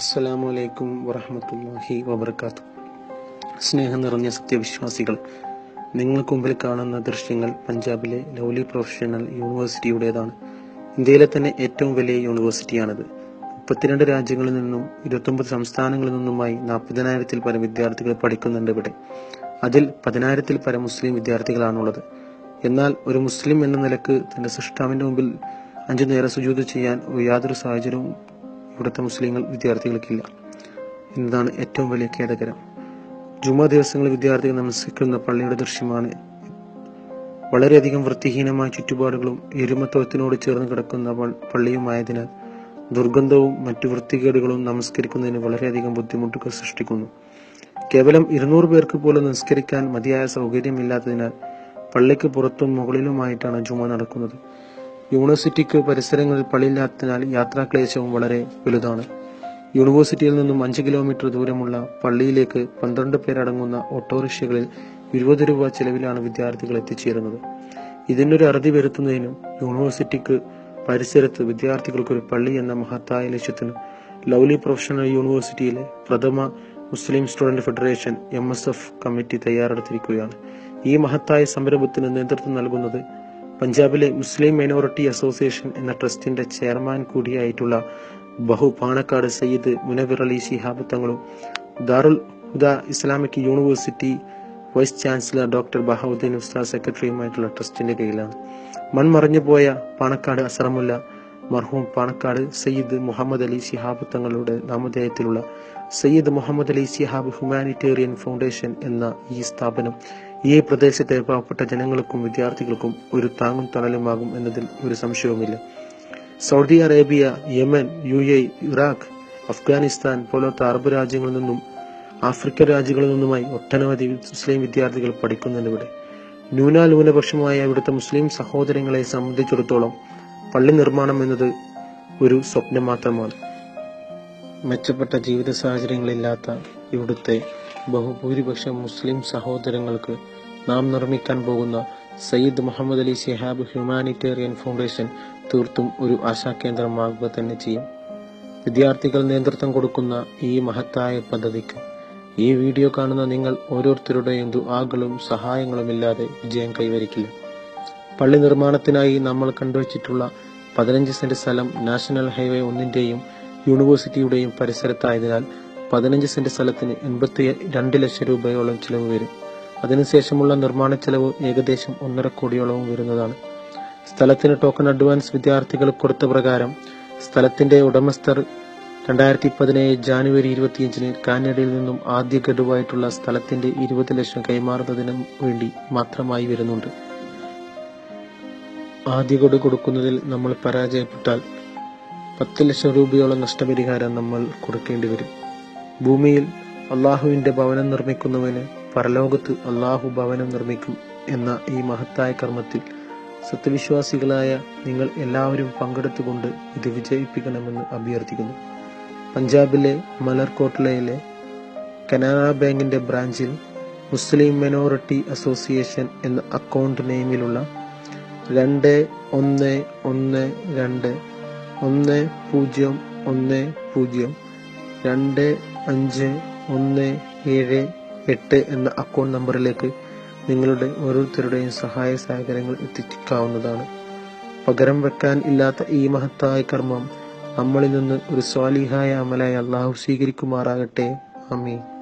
അസ്സലാമു അലൈക്കും വറഹമത്തല്ലാഹി വബർക്കാത്തു. സ്നേഹം നിറഞ്ഞ സത്യവിശ്വാസികൾ നിങ്ങൾക്ക് മുമ്പിൽ കാണുന്ന ദൃശ്യങ്ങൾ പഞ്ചാബിലെ ലൗലി പ്രൊഫഷണൽ യൂണിവേഴ്സിറ്റിയുടേതാണ്. ഇന്ത്യയിലെ തന്നെ ഏറ്റവും വലിയ യൂണിവേഴ്സിറ്റിയാണിത്. മുപ്പത്തിരണ്ട് രാജ്യങ്ങളിൽ നിന്നും ഇരുപത്തൊമ്പത് സംസ്ഥാനങ്ങളിൽ നിന്നുമായി നാൽപ്പതിനായിരത്തിൽ പരം വിദ്യാർത്ഥികൾ പഠിക്കുന്നുണ്ട് ഇവിടെ. അതിൽ പതിനായിരത്തിൽ പരം മുസ്ലിം വിദ്യാർത്ഥികളാണുള്ളത്. എന്നാൽ ഒരു മുസ്ലിം എന്ന നിലയ്ക്ക് തന്റെ സൃഷ്ടാവിന്റെ മുമ്പിൽ അഞ്ചു നേരം സുജൂത് ചെയ്യാൻ യാതൊരു സാഹചര്യവും ഇവിടുത്തെ മുസ്ലിങ്ങൾ വിദ്യാർത്ഥികൾക്കില്ല എന്നതാണ് ഏറ്റവും വലിയ ഖേദകരം. ജുമാ ദിവസങ്ങളിൽ വിദ്യാർത്ഥികൾ നമസ്കരിക്കുന്ന പള്ളിയുടെ ദൃശ്യമാണ് വളരെയധികം വൃത്തിഹീനമായ ചുറ്റുപാടുകളും എരുമത്തോത്തിനോട് ചേർന്ന് കിടക്കുന്ന പള്ളിയുമായതിനാൽ ദുർഗന്ധവും മറ്റു വൃത്തികേടുകളും നമസ്കരിക്കുന്നതിന് വളരെയധികം ബുദ്ധിമുട്ടുകൾ സൃഷ്ടിക്കുന്നു. കേവലം ഇരുന്നൂറ് പേർക്ക് പോലും നമസ്കരിക്കാൻ മതിയായ സൗകര്യമില്ലാത്തതിനാൽ പള്ളിക്ക് പുറത്തും മുകളിലുമായിട്ടാണ് ജുമ നടക്കുന്നത്. യൂണിവേഴ്സിറ്റിക്ക് പരിസരങ്ങളിൽ പള്ളിയില്ലാത്തതിനാൽ യാത്രാക്ലേശവും വളരെ വലുതാണ്. യൂണിവേഴ്സിറ്റിയിൽ നിന്നും അഞ്ച് കിലോമീറ്റർ ദൂരമുള്ള പള്ളിയിലേക്ക് പന്ത്രണ്ട് പേരടങ്ങുന്ന ഓട്ടോറിക്ഷകളിൽ ഇരുപത് രൂപ ചെലവിലാണ് വിദ്യാർത്ഥികൾ എത്തിച്ചേരുന്നത്. ഇതിനൊരു അറുതി വരുത്തുന്നതിനും യൂണിവേഴ്സിറ്റിക്ക് പരിസരത്ത് വിദ്യാർത്ഥികൾക്ക് ഒരു പള്ളി എന്ന മഹത്തായ ലക്ഷ്യത്തിനും ലവ്ലി പ്രൊഫഷണൽ യൂണിവേഴ്സിറ്റിയിലെ പ്രഥമ Muslim student federation M committee തയ്യാറെടുത്തിരിക്കുകയാണ്. ഈ മഹത്തായ സംരംഭത്തിന് നേതൃത്വം നൽകുന്നത് പഞ്ചാബിലെ മുസ്ലിം മൈനോറിറ്റി അസോസിയേഷൻ എന്ന ട്രസ്റ്റിന്റെ ചെയർമാൻ കൂടിയായിട്ടുള്ള ബഹുപാണക്കാട് സയ്യിദ് മുനവിർ അലി ശിഹാബ് തങ്ങളും Darul Huda Islamic university vice chancellor doctor Bahauddin Ustad സെക്രട്ടറിയുമായിട്ടുള്ള ട്രസ്റ്റിന്റെ കീഴിലാണ്. മൺമറഞ്ഞു പോയ പാണക്കാട് അസറമുല്ല മർഹൂം പാണക്കാട് സയ്യിദ് മുഹമ്മദ് അലി ശിഹാബ് തങ്ങളുടെ നാമധേയത്തിലുള്ള സയ്യിദ് മുഹമ്മദ് അലി ശിഹാബ് ഹ്യൂമാനിറ്റേറിയൻ ഫൗണ്ടേഷൻ എന്ന ഈ സ്ഥാപനം ഈ പ്രദേശത്തെ പാവപ്പെട്ട ജനങ്ങൾക്കും വിദ്യാർത്ഥികൾക്കും ഒരു താങ്ങും തണലുമാകും എന്നതിൽ ഒരു സംശയവുമില്ല. Saudi Arabia Yemen U A Iraq Afghanistan പോലത്തെ അറബ് രാജ്യങ്ങളിൽ നിന്നും ആഫ്രിക്കൻ രാജ്യങ്ങളിൽ നിന്നുമായി ഒട്ടനവധി മുസ്ലിം വിദ്യാർത്ഥികൾ പഠിക്കുന്നുണ്ട് ന്യൂനാലൂനപക്ഷമായ ഇവിടുത്തെ മുസ്ലിം സഹോദരങ്ങളെ സംബന്ധിച്ചിടത്തോളം പള്ളി നിർമ്മാണം എന്നത് ഒരു സ്വപ്നം മാത്രമാണ്. മെച്ചപ്പെട്ട ജീവിത സാഹചര്യങ്ങളില്ലാത്ത ഇവിടുത്തെ ബഹുഭൂരിപക്ഷം മുസ്ലിം സഹോദരങ്ങൾക്ക് നാം നിർമ്മിക്കാൻ പോകുന്ന സയ്യിദ് മുഹമ്മദ് അലി ശിഹാബ് ഹ്യൂമാനിറ്റേറിയൻ ഫൗണ്ടേഷൻ തീർത്തും ഒരു ആശാകേന്ദ്രമാകുക തന്നെ ചെയ്യും. വിദ്യാർത്ഥികൾ നേതൃത്വം കൊടുക്കുന്ന ഈ മഹത്തായ പദ്ധതിക്ക് ഈ വീഡിയോ കാണുന്ന നിങ്ങൾ ഓരോരുത്തരുടെയും ദുആകളും സഹായങ്ങളും ഇല്ലാതെ വിജയം കൈവരിക്കില്ല. പള്ളി നിർമ്മാണത്തിനായി നമ്മൾ കണ്ടുവച്ചിട്ടുള്ള പതിനഞ്ച് സെന്റ് സ്ഥലം നാഷണൽ ഹൈവേ ഒന്നിന്റെയും യൂണിവേഴ്സിറ്റിയുടെയും പരിസരത്തായതിനാൽ പതിനഞ്ച് സെന്റ് സ്ഥലത്തിന് എൺപത്തി രണ്ട് ലക്ഷം രൂപയോളം ചിലവ് വരും. അതിനുശേഷമുള്ള നിർമ്മാണ ചെലവ് ഏകദേശം ഒന്നര കോടിയോളവും വരുന്നതാണ്. സ്ഥലത്തിന് ടോക്കൺ അഡ്വാൻസ് വിദ്യാർത്ഥികൾ കൊടുത്ത പ്രകാരം സ്ഥലത്തിന്റെ ഉടമസ്ഥർ രണ്ടായിരത്തി പതിനേഴ് ജാനുവരി ഇരുപത്തിയഞ്ചിന് കാനഡയിൽ നിന്നും ആദ്യ ഗഡുവായിട്ടുള്ള സ്ഥലത്തിന്റെ ഇരുപത് ലക്ഷം കൈമാറുന്നതിന് വേണ്ടി മാത്രമായി വരുന്നുണ്ട്. ആദ്യ ഗഡു കൊടുക്കുന്നതിൽ നമ്മൾ പരാജയപ്പെട്ടാൽ പത്ത് ലക്ഷം രൂപയോളം നഷ്ടപരിഹാരം നമ്മൾ കൊടുക്കേണ്ടി വരും. ഭൂമിയിൽ അള്ളാഹുവിന്റെ ഭവനം നിർമ്മിക്കുന്നവന് പരലോകത്ത് അള്ളാഹു ഭവനം നിർമ്മിക്കും എന്ന ഈ മഹത്തായ കർമ്മത്തിൽ സത്യവിശ്വാസികളായ നിങ്ങൾ എല്ലാവരും പങ്കെടുത്തുകൊണ്ട് ഇത് വിജയിപ്പിക്കണമെന്ന് അഭ്യർത്ഥിക്കുന്നു. പഞ്ചാബിലെ മലർകോട്ട്ലയിലെ കനറ ബാങ്കിന്റെ ബ്രാഞ്ചിൽ മുസ്ലിം മൈനോറിറ്റി അസോസിയേഷൻ എന്ന അക്കൗണ്ട് നെയിമിലുള്ള രണ്ട് ഒന്ന് ഒന്ന് രണ്ട് ഒന്ന് പൂജ്യം ഒന്ന് പൂജ്യം രണ്ട് അഞ്ച് ഒന്ന് ഏഴ് എട്ട് എന്ന അക്കൗണ്ട് നമ്പറിലേക്ക് നിങ്ങളുടെ ഓരോരുത്തരുടെയും സഹായ സഹകരണങ്ങൾ എത്തിക്കാവുന്നതാണ്. പകരം വെക്കാൻ ഇല്ലാത്ത ഈ മഹത്തായ കർമ്മം നമ്മളിൽ നിന്ന് ഒരു സ്വാലിഹായ അമലായി അള്ളാഹു സ്വീകരിക്കുമാറാകട്ടെ. അമീൻ